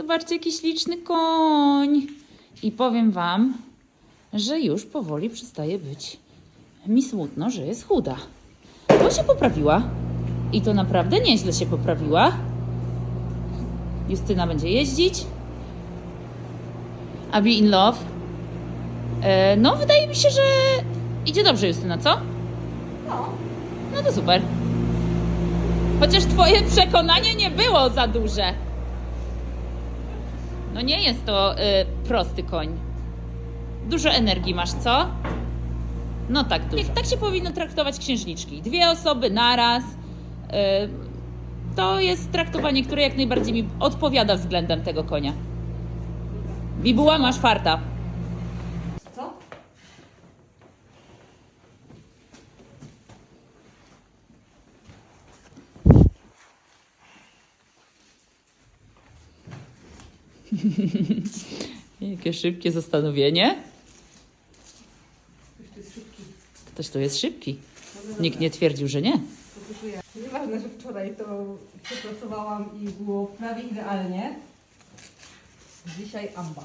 Zobaczcie, jaki śliczny koń. I powiem Wam, że już powoli przestaje być mi smutno, że jest chuda. Bo się poprawiła. I to naprawdę nieźle się poprawiła. Justyna będzie jeździć. A be in love. E, no, wydaje mi się, że idzie dobrze, Justyna, co? No, No to super. Chociaż twoje przekonanie nie było za duże. No nie jest to y, prosty koń. Dużo energii masz, co? No tak dużo. Tak się powinno traktować księżniczki. Dwie osoby naraz. Y, to jest traktowanie, które jak najbardziej mi odpowiada względem tego konia. Bibuła, masz farta. Jakie szybkie zastanowienie. Ktoś tu jest szybki. Jest szybki. Nikt nie twierdził, że nie. Nieważne, że wczoraj to przepracowałam i było prawie idealnie. Dzisiaj amba.